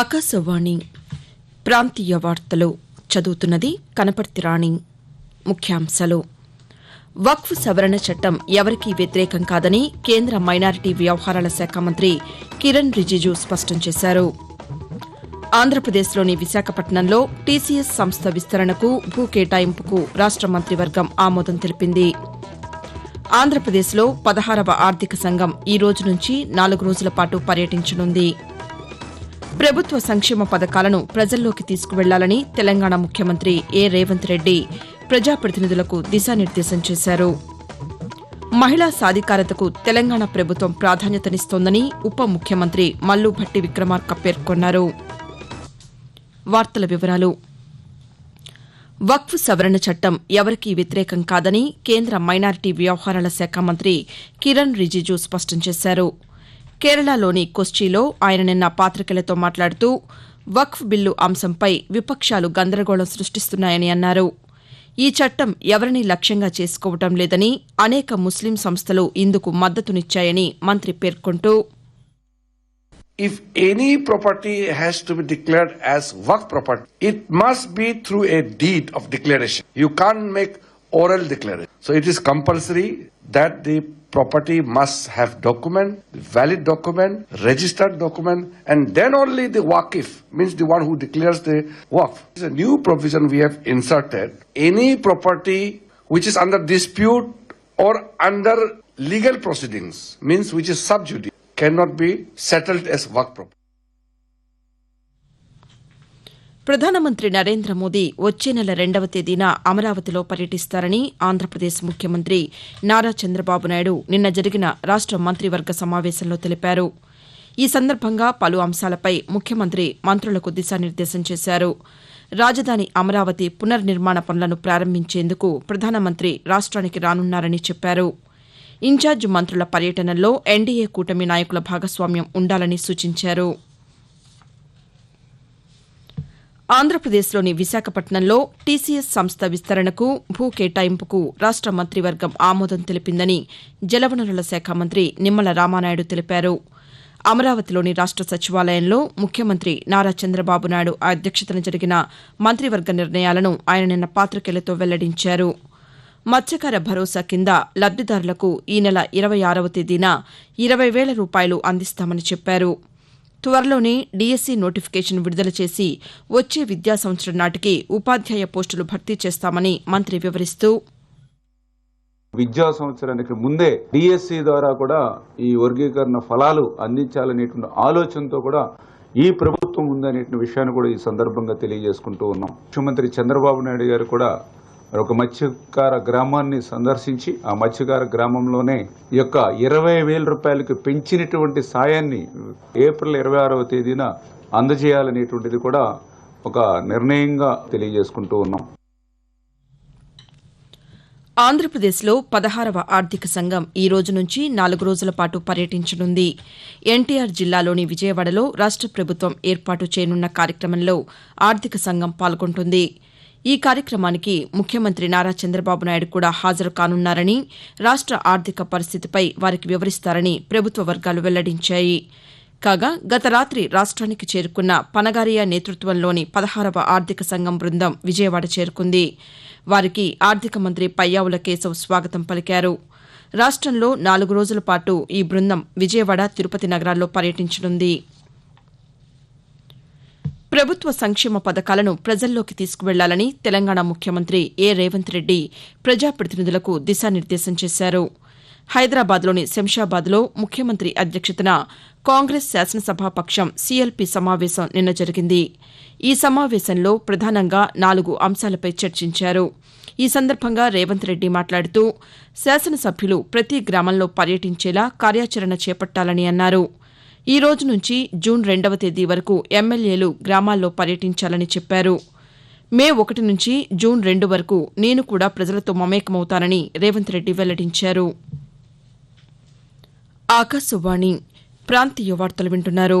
ఆకాశవాణి ప్రాంతీయ వార్తలు చదువుతున్నది కనపర్తి రాణి. ముఖ్యాంశాలు. వక్ఫ్ సవరణ చట్టం ఎవరికీ వ్యతిరేకం కాదని కేంద్ర మైనారిటీ వ్యవహారాల శాఖ మంత్రి కిరణ్ రిజిజు స్పష్టం చేశారు. ఆంధ్రప్రదేశ్లోని విశాఖపట్నంలో టీసీఎస్ సంస్థ విస్తరణకు భూ కేటాయింపుకు రాష్ట మంత్రివర్గం ఆమోదం తెలిపింది. ఆంధ్రప్రదేశ్లో పదహారవ ఆర్థిక సంఘం ఈ రోజు నుంచి నాలుగు రోజుల పాటు పర్యటించనుంది. ప్రభుత్వ సంక్షేమ పథకాలను ప్రజల్లోకి తీసుకువెళ్ళాలని తెలంగాణ ముఖ్యమంత్రి ఏ రేవంత్ రెడ్డి ప్రజాప్రతినిధులకు దిశానిర్దేశం చేశారు. మహిళా సాధికారతకు తెలంగాణ ప్రభుత్వం ప్రాధాన్యతనిస్తోందని ఉప ముఖ్యమంత్రి మల్లుభట్టి విక్రమార్క పేర్కొన్నారు. వార్తల వివరాలు. వక్ఫ్ సవరణ చట్టం ఎవరికీ వ్యతిరేకం కాదని కేంద్ర మైనారిటీ వ్యవహారాల శాఖ మంత్రి కిరణ్ రిజిజు స్పష్టం చేశారు. కేరళలోని కొచ్చిలో ఆయన నిన్న పాతికేయులతో మాట్లాడుతూ వక్ఫ్ బిల్లు అంశంపై విపక్షాలు గందరగోళం సృష్టిస్తున్నాయని అన్నారు ఈ చట్టం ఎవరిని లక్ష్యంగా చేసుకోవటం లేదని అనేక ముస్లిం సంస్థలు ఇందుకు మద్దతునిచ్చాయని మంత్రి పేర్కొంటూ if any property has to be declared as work property, it must be through a deed of declaration. You can't make oral declaration. So it is compulsory that the property must have document, valid document, registered document, and then only the wakif means the one who declares the waqf. It's a new provision we have inserted. Any property which is under dispute or under legal proceedings means which is sub judice cannot be settled as work property. ప్రధానమంత్రి నరేంద్ర మోదీ వచ్చే నెల రెండవ తేదీన అమరావతిలో పర్యటిస్తారని ఆంధ్రప్రదేశ్ ముఖ్యమంత్రి నారా చంద్రబాబు నాయుడు నిన్న జరిగిన రాష్ట మంత్రివర్గ సమావేశంలో తెలిపారు. ఈ సందర్భంగా పలు అంశాలపై ముఖ్యమంత్రి మంత్రులకు దిశానిర్దేశం చేశారు. రాజధాని అమరావతి పునర్నిర్మాణ పనులను ప్రారంభించేందుకు ప్రధానమంత్రి రాష్ట్రానికి రానున్నారని చెప్పారు. ఇన్ఛార్జ్ మంత్రుల పర్యటనలో ఎన్డీఏ కూటమి నాయకుల భాగస్వామ్యం ఉండాలని సూచించారు. ఆంధ్రప్రదేశ్లోని విశాఖపట్నంలో టీసీఎస్ సంస్థ విస్తరణకు భూ కేటాయింపుకు రాష్ట మంత్రివర్గం ఆమోదం తెలిపిందని జలవనరుల శాఖ మంత్రి నిమ్మల రామానాయుడు తెలిపారు. అమరావతిలోని రాష్ట సచివాలయంలో ముఖ్యమంత్రి నారా చంద్రబాబు నాయుడు అధ్యక్షతన జరిగిన మంత్రివర్గ నిర్ణయాలను ఆయన నిన్న పాతికేయులతో వెల్లడించారు. మత్స్యకార భరోసా కింద లబ్దిదారులకు ఈ నెల ఇరవై ఆరవ తేదీన ఇరవై వేల రూపాయలు అందిస్తామని చెప్పారు. త్వరలోనే డీఎస్సీ నోటిఫికేషన్ విడుదల చేసి వచ్చే విద్యా సంవత్సరం నాటికి ఉపాధ్యాయ పోస్టులు భర్తీ చేస్తామని మంత్రి వివరిస్తూ విద్యా సంవత్సరానికి ముందే డిఎస్సి ద్వారా కూడా ఈ వర్గీకరణ ఫలాలు అందించాలనేటువంటి ఆలోచనతో కూడా ఈ ప్రభుత్వం ఉందనే విషయాన్ని కూడా ఈ సందర్భంగా తెలియజేసుకుంటూ ఉన్నాం. ముఖ్యమంత్రి చంద్రబాబు నాయుడు గారు కూడా ఒక మత్స్యకార గ్రామాన్ని సందర్శించి ఆ మత్స్యకార గ్రామంలోనే ఈ యొక్క ఇరవై వేల రూపాయలకు పెంచినటువంటి సాయాన్ని ఏప్రిల్ ఇరవై ఆరవ తేదీన అందజేయాలనేటువంటిది కూడా ఒక నిర్ణయంగా తెలియజేసుకుంటూ ఉన్నాం. ఆంధ్రప్రదేశ్లో పదహారవ ఆర్థిక సంఘం ఈ రోజు నుంచి నాలుగు రోజుల పాటు పర్యటించనుంది. ఎన్టీఆర్ జిల్లాలోని విజయవాడలో రాష్ట ప్రభుత్వం ఏర్పాటు చేయనున్న కార్యక్రమంలో ఆర్థిక సంఘం పాల్గొంటుంది. ఈ కార్యక్రమానికి ముఖ్యమంత్రి నారా చంద్రబాబు నాయుడు కూడా హాజరు కానున్నారని రాష్ట ఆర్థిక పరిస్థితిపై వారికి వివరిస్తారని ప్రభుత్వ వర్గాలు వెల్లడించాయి. కాగా గత రాత్రి రాష్ట్రానికి చేరుకున్న పనగారియా నేతృత్వంలోని పదహారవ ఆర్థిక సంఘం బృందం విజయవాడ చేరుకుంది. వారికి ఆర్థిక మంత్రి పయ్యావుల కేశవ్ స్వాగతం పలికారు. రాష్టంలో నాలుగు రోజుల పాటు ఈ బృందం విజయవాడ తిరుపతి నగరాల్లో పర్యటించనుంది. ప్రభుత్వ సంక్షేమ పథకాలను ప్రజల్లోకి తీసుకువెళ్ళాలని తెలంగాణ ముఖ్యమంత్రి ఏ రేవంత్ రెడ్డి ప్రజాప్రతినిధులకు దిశానిర్దేశం చేశారు. హైదరాబాద్లోని శంషాబాద్లో ముఖ్యమంత్రి అధ్యక్షతన కాంగ్రెస్ శాసనసభాపక్షం సీఎల్పీ సమావేశం నిన్న జరిగింది. ఈ సమావేశంలో ప్రధానంగా నాలుగు అంశాలపై చర్చించారు. ఈ సందర్భంగా రేవంత్ రెడ్డి మాట్లాడుతూ శాసనసభ్యులు ప్రతి గ్రామంలో పర్యటించేలా కార్యాచరణ చేపట్టాలని అన్నారు. ఈ రోజు నుంచి జూన్ రెండవ తేదీ వరకు ఎమ్మెల్యేలు గ్రామాల్లో పర్యటించాలని చెప్పారు. మే ఒకటి నుంచి జూన్ రెండు వరకు నేను కూడా ప్రజలతో మమేకమవుతానని రేవంత్ రెడ్డి వెల్లడించారు. ఆకాశవాణి ప్రాంతీయ వార్తలు వింటున్నారు.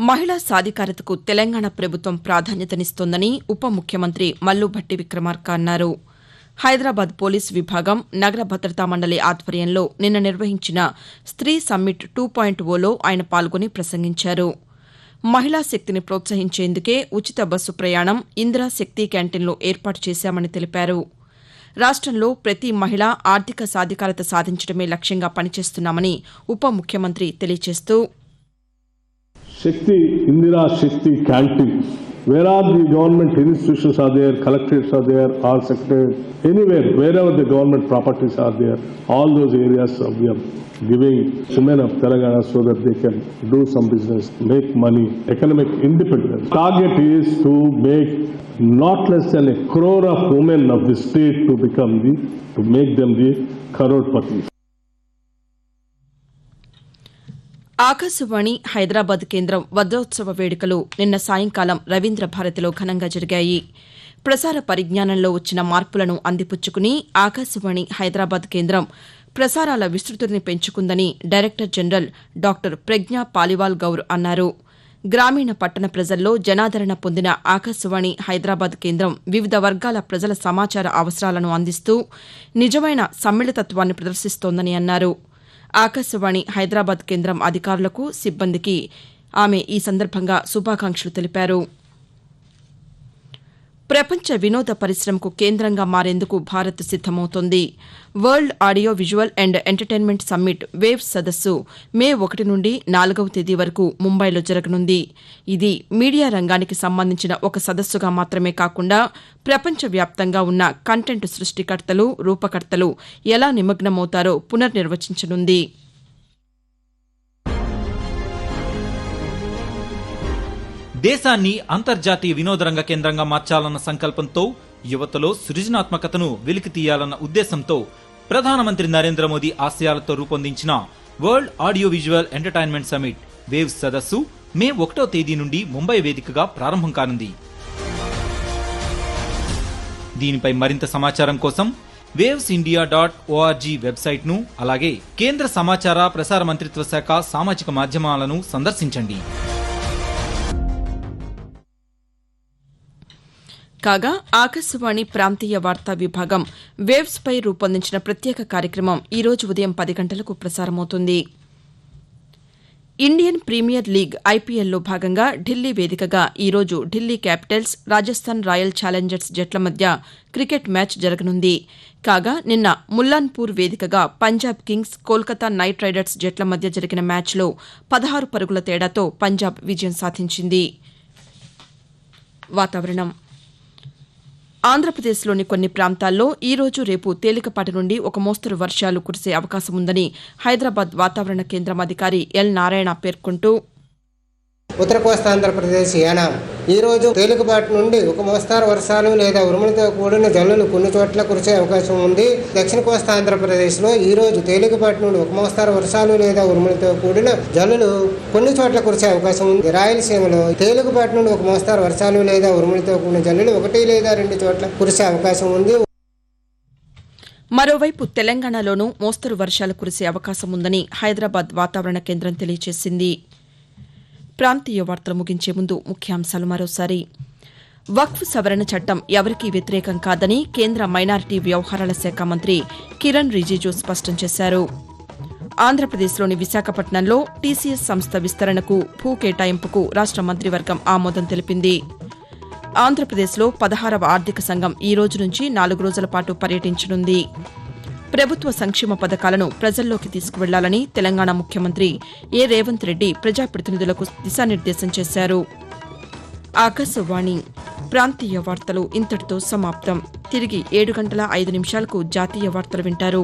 మహిళా సాధికారతకు తెలంగాణ ప్రభుత్వం ప్రాధాన్యతనిస్తోందని ఉప ముఖ్యమంత్రి మల్లుభట్టి విక్రమార్క అన్నారు. హైదరాబాద్ పోలీస్ విభాగం నగర భద్రతా మండలి ఆధ్వర్యంలో నిన్న నిర్వహించిన స్త్రీ సమ్మిట్ టూ పాయింట్ ఓలో ఆయన పాల్గొని ప్రసంగించారు. మహిళా శక్తిని ప్రోత్సహించేందుకే ఉచిత బస్సు ప్రయాణం ఇందిరా శక్తి క్యాంటీన్లు ఏర్పాటు చేశామని తెలిపారు. రాష్టంలో ప్రతి మహిళ ఆర్థిక సాధికారత సాధించడమే లక్ష్యంగా పనిచేస్తున్నామని ఉప ముఖ్యమంత్రి తెలియజేస్తూ Shakti, Indira Shakti canteen. Where are the government institutions are there, collectorates are there, all secretaries, anywhere, wherever the government properties are there, all those areas we are giving women of Telangana so that they can do some business, make money, economic independence. Target is to make not less than a crore of women of the state to become the, to make them the crorepati. Akashvani Hyderabad కేంద్రం వజోత్సవ వేడుకలు నిన్న సాయంకాలం రవీంద్ర భారతిలో ఘనంగా జరిగాయి. ప్రసార పరిజ్ఞానంలో వచ్చిన మార్పులను అందిపుచ్చుకుని ఆకాశవాణి హైదరాబాద్ కేంద్రం ప్రసారాల విస్తృతిని పెంచుకుందని director general doctor Pragya Paliwal Gaur అన్నారు. గ్రామీణ పట్టణ ప్రజల్లో జనాదరణ పొందిన ఆకాశవాణి హైదరాబాద్ కేంద్రం వివిధ వర్గాల ప్రజల సమాచార అవసరాలను అందిస్తూ నిజమైన సమ్మిళితత్వాన్ని ప్రదర్శిస్తోందని అన్నారు. ఆకాశవాణి హైదరాబాద్ కేంద్రం అధికారులకు సిబ్బందికి ఆమె ఈ సందర్భంగా శుభాకాంక్షలు తెలిపారు. ప్రపంచ వినోద పరిశ్రమకు కేంద్రంగా మారేందుకు Bharat సిద్దమవుతోంది world audio visual and entertainment summit wave సదస్సు మే ఒకటి నుండి నాలుగవ తేదీ వరకు ముంబైలో జరగనుంది. ఇది మీడియా రంగానికి సంబంధించిన ఒక సదస్సుగా మాత్రమే కాకుండా ప్రపంచవ్యాప్తంగా ఉన్న కంటెంట్ సృష్టికర్తలు రూపకర్తలు ఎలా నిమగ్నమవుతారో పునర్నిర్వచించనుంది. దేశాన్ని అంతర్జాతీయ వినోదరంగ కేంద్రంగా మార్చాలన్న సంకల్పంతో యువతలో సృజనాత్మకతను వెలికి తీయాలన్న ఉద్దేశంతో ప్రధానమంత్రి నరేంద్ర మోదీ ఆశయాలతో రూపొందించిన world audio visual entertainment summit waves సదస్సు మే ఒకటో తేదీ నుండి ముంబై వేదికగా ప్రారంభం కానుంది. దీనిపై మరింత సమాచారం కోసం వేవ్స్ ఇండియా డాట్ ఓఆర్జీ వెబ్సైట్ను అలాగే కేంద్ర సమాచార ప్రసార మంత్రిత్వ శాఖ సామాజిక మాధ్యమాలను సందర్శించండి. కాగా ఆకాశవాణి ప్రాంతీయ వార్తా విభాగం వేవ్స్పై రూపొందించిన ప్రత్యేక కార్యక్రమం ఈ రోజు ఉదయం పది గంటలకు ప్రసారమవుతుంది. ఇండియన్ ప్రీమియర్ లీగ్ ఐపీఎల్లో భాగంగా ఢిల్లీ వేదికగా ఈరోజు Delhi Capitals Rajasthan Royal Challengers జట్ల మధ్య క్రికెట్ మ్యాచ్ జరగనుంది. కాగా నిన్న ముల్లాన్పూర్ వేదికగా Punjab Kings Kolkata Knight Riders జట్ల మధ్య జరిగిన మ్యాచ్లో పదహారు పరుగుల తేడాతో పంజాబ్ విజయం సాధించింది. వాతావరణం ఆంధ్రప్రదేశ్లోని కొన్ని ప్రాంతాల్లో ఈ రోజు రేపు తేలికపాటి నుండి ఒక మోస్తరు వర్షాలు కురిసే అవకాశం ఉందని హైదరాబాద్ వాతావరణ కేంద్రం అధికారి ఎల్ నారాయణ పేర్కొంటూ ఉత్తర కోస్తా ఆంధ్రప్రదేశ్ యానాం. ఈ రోజు తేలికపాటి నుండి ఒక మోస్తారు వర్షాలు లేదా ఉరుములతో కూడిన జల్లులు కొన్ని చోట్ల కురిసే అవకాశం ఉంది. దక్షిణ కోస్తా ఆంధ్రప్రదేశ్లో ఈ రోజు తేలికపాటి నుండి ఒక మోస్తారు వర్షాలు లేదా ఉరుములతో కూడిన జల్లులు కొన్ని చోట్ల కురిసే అవకాశం ఉంది. రాయలసీమలో తేలికపాటి నుండి ఒక మోస్తారు వర్షాలు లేదా ఉరుములతో కూడిన జల్లులు ఒకటి లేదా రెండు చోట్ల కురిసే అవకాశం ఉంది. మరోవైపు తెలంగాణలోనూ మోస్తరు వర్షాలు కురిసే అవకాశం ఉందని హైదరాబాద్ వాతావరణ కేంద్రం తెలియజేసింది. ప్రాంతీయ వార్తలు ముగించే ముందు ముఖ్యాంశాలు మరోసారి. వక్ఫ్ సవరణ చట్టం ఎవరికీ వ్యతిరేకం కాదని కేంద్ర మైనారిటీ వ్యవహారాల శాఖ మంత్రి కిరణ్ రిజిజు స్పష్టం చేశారు. ఆంధ్రప్రదేశ్లోని విశాఖపట్నంలో టీసీఎస్ సంస్థ విస్తరణకు భూ కేటాయింపుకు రాష్ట మంత్రివర్గం ఆమోదం తెలిపింది. ఆంధ్రప్రదేశ్లో పదహారవ ఆర్థిక సంఘం ఈ రోజు నుంచి నాలుగు రోజుల పాటు పర్యటించనుంది. ప్రభుత్వ సంక్షేమ పథకాలను ప్రజల్లోకి తీసుకువెళ్ళాలని తెలంగాణ ముఖ్యమంత్రి ఏ రేవంత్ రెడ్డి ప్రజాప్రతినిధులకు దిశానిర్దేశం చేశారు. ఆకాశవాణి ప్రాంతీయ వార్తలు ఇంతటితో సమాప్తం. తిరిగి ఏడు గంటల ఐదు నిమిషాలకు జాతీయ వార్తలు వింటారు.